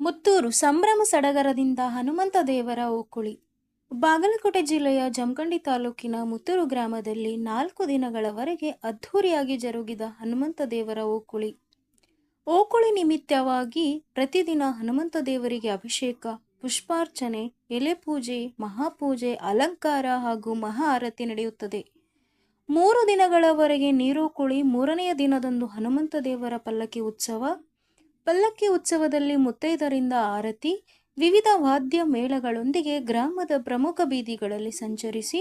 ಮುತ್ತೂರು ಸಂಭ್ರಮ ಸಡಗರದಿಂದ ಹನುಮಂತ ದೇವರ ಓಕುಳಿ. ಬಾಗಲಕೋಟೆ ಜಿಲ್ಲೆಯ ಜಮಖಂಡಿ ತಾಲೂಕಿನ ಮುತ್ತೂರು ಗ್ರಾಮದಲ್ಲಿ ನಾಲ್ಕು ದಿನಗಳವರೆಗೆ ಅದ್ಧೂರಿಯಾಗಿ ಜರುಗಿದ ಹನುಮಂತ ದೇವರ ಓಕುಳಿ. ಓಕುಳಿ ನಿಮಿತ್ತವಾಗಿ ಪ್ರತಿದಿನ ಹನುಮಂತ ದೇವರಿಗೆ ಅಭಿಷೇಕ, ಪುಷ್ಪಾರ್ಚನೆ, ಎಲೆ ಪೂಜೆ, ಮಹಾಪೂಜೆ, ಅಲಂಕಾರ ಹಾಗೂ ಮಹಾ ಆರತಿ ನಡೆಯುತ್ತದೆ. ಮೂರು ದಿನಗಳವರೆಗೆ ನೀರೋಕುಳಿ ಮೂರನೆಯ ದಿನದಂದು ಹನುಮಂತ ದೇವರ ಪಲ್ಲಕ್ಕಿ ಉತ್ಸವ ಪಲ್ಲಕ್ಕಿ ಉತ್ಸವದಲ್ಲಿ ಮುತ್ತೈದರಿಂದ ಆರತಿ, ವಿವಿಧ ವಾದ್ಯ ಮೇಳಗಳೊಂದಿಗೆ ಗ್ರಾಮದ ಪ್ರಮುಖ ಬೀದಿಗಳಲ್ಲಿ ಸಂಚರಿಸಿ,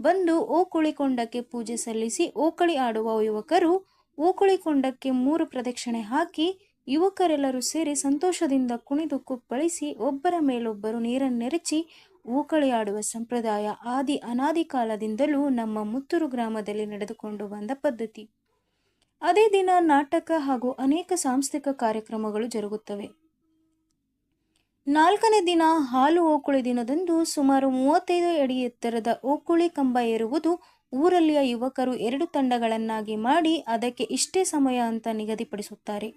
ಬಂದು ಓಕುಳಿಕೊಂಡಕ್ಕೆ ಪೂಜೆ ಸಲ್ಲಿಸಿ ಓಕಳಿ ಆಡುವ ಯುವಕರು ಓಕುಳಿಕೊಂಡಕ್ಕೆ ಮೂರು ಪ್ರದಕ್ಷಿಣೆ ಹಾಕಿ ಯುವಕರೆಲ್ಲರೂ ಸೇರಿ ಸಂತೋಷದಿಂದ ಕುಣಿದು ಕುಪ್ಪಳಿಸಿ ಒಬ್ಬರ ಮೇಲೊಬ್ಬರು ನೀರನ್ನೆರಚಿ ಓಕಳಿ ಆಡುವ ಸಂಪ್ರದಾಯ ಆದಿ ಅನಾದಿ ಕಾಲದಿಂದಲೂ ನಮ್ಮ ಮುತ್ತೂರು ಗ್ರಾಮದಲ್ಲಿ ನಡೆದುಕೊಂಡು ಬಂದ ಪದ್ಧತಿ. ಅದೇ ದಿನ ನಾಟಕ ಹಾಗೂ ಅನೇಕ ಸಾಂಸ್ಥಿಕ ಕಾರ್ಯಕ್ರಮಗಳು ಜರುಗುತ್ತವೆ. ನಾಲ್ಕನೇ ದಿನ ಹಾಲು ಓಕುಳಿ ದಿನದಂದು ಸುಮಾರು ಮೂವತ್ತೈದು ಅಡಿ ಎತ್ತರದ ಓಕುಳಿ ಕಂಬ ಏರುವುದು ಊರಲ್ಲಿಯ ಯುವಕರು ಎರಡು ತಂಡಗಳನ್ನಾಗಿ ಮಾಡಿ ಅದಕ್ಕೆ ಇಷ್ಟೇ ಸಮಯ ಅಂತ ನಿಗದಿಪಡಿಸುತ್ತಾರೆ.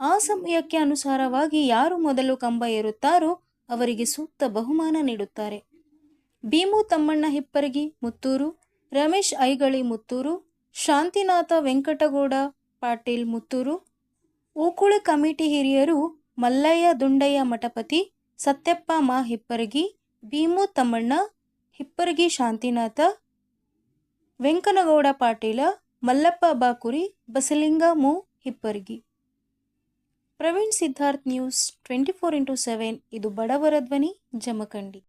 ಆ ಸಮಯಕ್ಕೆ ಅನುಸಾರವಾಗಿ ಯಾರು ಮೊದಲು ಕಂಬ ಏರುತ್ತಾರೋ ಅವರಿಗೆ ಸೂಕ್ತ ಬಹುಮಾನ ನೀಡುತ್ತಾರೆ. ಭೀಮು ತಮ್ಮಣ್ಣ ಹಿಪ್ಪರಗಿ, ಮುತ್ತೂರು, ರಮೇಶ್ ಐಗಳಿ, ಮುತ್ತೂರು ಶಾಂತಿನಾಥ ವೆಂಕಟಗೌಡ, ಪಾಟೀಲ್ ಮುತ್ತೂರು ಓಕುಳ ಕಮಿಟಿ ಹಿರಿಯರು ಮಲ್ಲಯ್ಯ ದುಂಡಯ್ಯ ಮಠಪತಿ, ಸತ್ಯಪ್ಪ ಮಾ ಹಿಪ್ಪರಗಿ, ಭೀಮು ತಮ್ಮಣ್ಣ, ಹಿಪ್ಪರಗಿ ಶಾಂತಿನಾಥ, ವೆಂಕನಗೌಡ ಪಾಟೀಲ, ಮಲ್ಲಪ್ಪ ಬಾಕುರಿ, ಬಸಲಿಂಗ ಮು Hipparagi. Praveen Siddharth news twenty four into seven, ಇದು ಬಡವರ ಧ್ವನಿ, ಜಮಖಂಡಿ.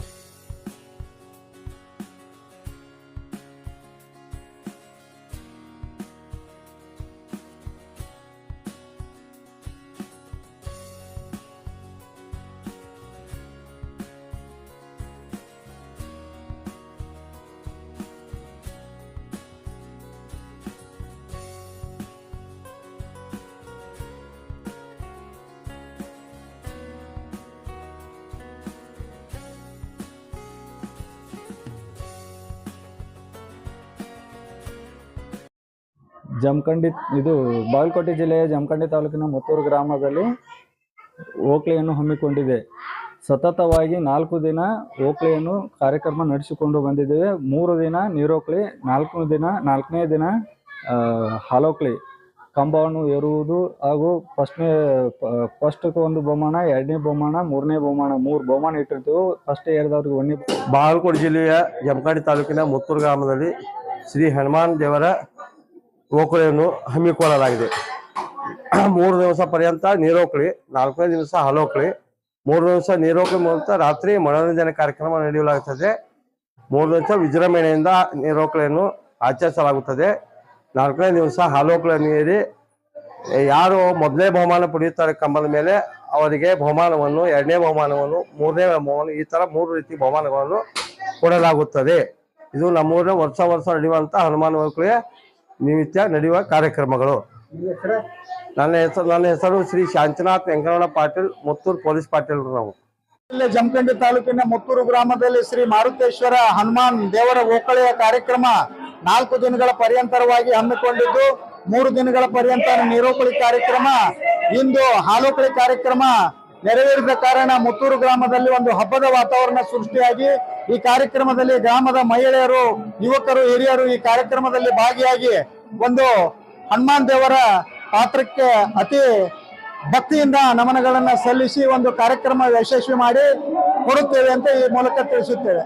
ಜಮಖಂಡಿ, ಇದು ಬಾಗಲಕೋಟೆ ಜಿಲ್ಲೆಯ ಜಮಖಂಡಿ ತಾಲೂಕಿನ ಮುತ್ತೂರು ಗ್ರಾಮದಲ್ಲಿ ಓಕ್ಲೆಯನ್ನು ಹಮ್ಮಿಕೊಂಡಿದೆ. ಸತತವಾಗಿ ನಾಲ್ಕು ದಿನ ಓಕ್ಲೆಯನ್ನು ಕಾರ್ಯಕ್ರಮ ನಡೆಸಿಕೊಂಡು ಬಂದಿದ್ದೇವೆ. ಮೂರು ದಿನ ನೀರೋಕ್ಲಿ, ನಾಲ್ಕು ದಿನ, ನಾಲ್ಕನೇ ದಿನ ಹಾಲೋಕ್ಲಿ. ಕಂಬವನ್ನು ಏರುವುದು ಹಾಗೂ ಫಸ್ಟ್ನೇ ಫಸ್ಟ್ ಒಂದು ಬಹುಮಾನ, ಎರಡನೇ ಬಹುಮಾನ, ಮೂರನೇ ಬಹುಮಾನ, ಮೂರು ಬಹುಮಾನ ಇಟ್ಟಿರ್ತೀವಿ ಫಸ್ಟ್ ಏರಿದವ್ರಿಗೆ ಒಂದೇ ಬಾಗಲಕೋಟೆ ಜಿಲ್ಲೆಯ ಜಮಖಂಡಿ ತಾಲೂಕಿನ ಮುತ್ತೂರು ಗ್ರಾಮದಲ್ಲಿ ಶ್ರೀ ಹನುಮಾನ್ ದೇವರ ಓಕಳಿಯನ್ನು ಹಮ್ಮಿಕೊಳ್ಳಲಾಗಿದೆ. ಮೂರು ದಿವಸ ಪರ್ಯಂತ ನೀರೋಕಳಿ, ನಾಲ್ಕನೇ ದಿವಸ ಹಲೋಕಳಿ, ಮೂರು ದಿವಸ ನೀರೋಕಳಿ ಮೂಲಕ ರಾತ್ರಿ ಮನೋರಂಜನೆ ಕಾರ್ಯಕ್ರಮ ನಡೆಯಲಾಗುತ್ತದೆ. ಮೂರು ದಿವಸ ವಿಜೃಂಭಣೆಯಿಂದ ನೀರೋಕಳಿಯನ್ನು ಆಚರಿಸಲಾಗುತ್ತದೆ. ನಾಲ್ಕನೇ ದಿವಸ ಹಾಲೋಕಳ ಏರಿ, ಯಾರು ಮೊದಲನೇ ಬಹುಮಾನ ಪಡೆಯುತ್ತಾರೆ ಕಂಬದ ಮೇಲೆ, ಅವರಿಗೆ ಬಹುಮಾನವನ್ನು, ಎರಡನೇ ಬಹುಮಾನವನ್ನು, ಮೂರನೇ ಬಹುಮಾನ, ಈ ತರ ಮೂರು ರೀತಿ ಬಹುಮಾನಗಳನ್ನು ಕೊಡಲಾಗುತ್ತದೆ. ಇದು ನಮ್ಮೂರಿನ ವರ್ಷ ವರ್ಷ ನಡೆಯುವಂತ ಹನುಮಾನ್ ನಿಮಿತ್ತ ನಡೆಯುವ ಕಾರ್ಯಕ್ರಮಗಳು. ನನ್ನ ಹೆಸರು ನನ್ನ ಹೆಸರು ಶ್ರೀ ಶಾಂತಿನಾಥ್ ವೆಂಕರಣ ಪಾಟೀಲ್, ಮುತ್ತೂರು ಪೊಲೀಸ್ ಪಾಟೀಲ್ ನಾವು. ಇಲ್ಲಿ ಜಮಖಂಡಿ ತಾಲೂಕಿನ ಮುತ್ತೂರು ಗ್ರಾಮದಲ್ಲಿ ಶ್ರೀ ಮಾರುತೇಶ್ವರ ಹನುಮಾನ್ ದೇವರ ಓಕಳೆಯ ಕಾರ್ಯಕ್ರಮ ನಾಲ್ಕು ದಿನಗಳ ಪರ್ಯಂತರವಾಗಿ ಹಮ್ಮಿಕೊಂಡಿದ್ದು, ಮೂರು ದಿನಗಳ ಪರ್ಯಂತ ನೀರೋಕಳಿ ಕಾರ್ಯಕ್ರಮ, ಇಂದು ಹಾಲೋಕಳಿ ಕಾರ್ಯಕ್ರಮ ನೆರವೇರಿದ ಕಾರಣ ಮುತ್ತೂರು ಗ್ರಾಮದಲ್ಲಿ ಒಂದು ಹಬ್ಬದ ವಾತಾವರಣ ಸೃಷ್ಟಿಯಾಗಿ ಈ ಕಾರ್ಯಕ್ರಮದಲ್ಲಿ ಗ್ರಾಮದ ಮಹಿಳೆಯರು, ಯುವಕರು, ಹಿರಿಯರು ಈ ಕಾರ್ಯಕ್ರಮದಲ್ಲಿ ಭಾಗಿಯಾಗಿ ಒಂದು ಹನುಮಾನ್ ದೇವರ ಪಾತ್ರಕ್ಕೆ ಅತಿ ಭಕ್ತಿಯಿಂದ ನಮನಗಳನ್ನು ಸಲ್ಲಿಸಿ ಒಂದು ಕಾರ್ಯಕ್ರಮ ಯಶಸ್ವಿ ಮಾಡಿ ಕೊಡುತ್ತೇವೆ ಅಂತ ಈ ಮೂಲಕ ತಿಳಿಸುತ್ತೇವೆ.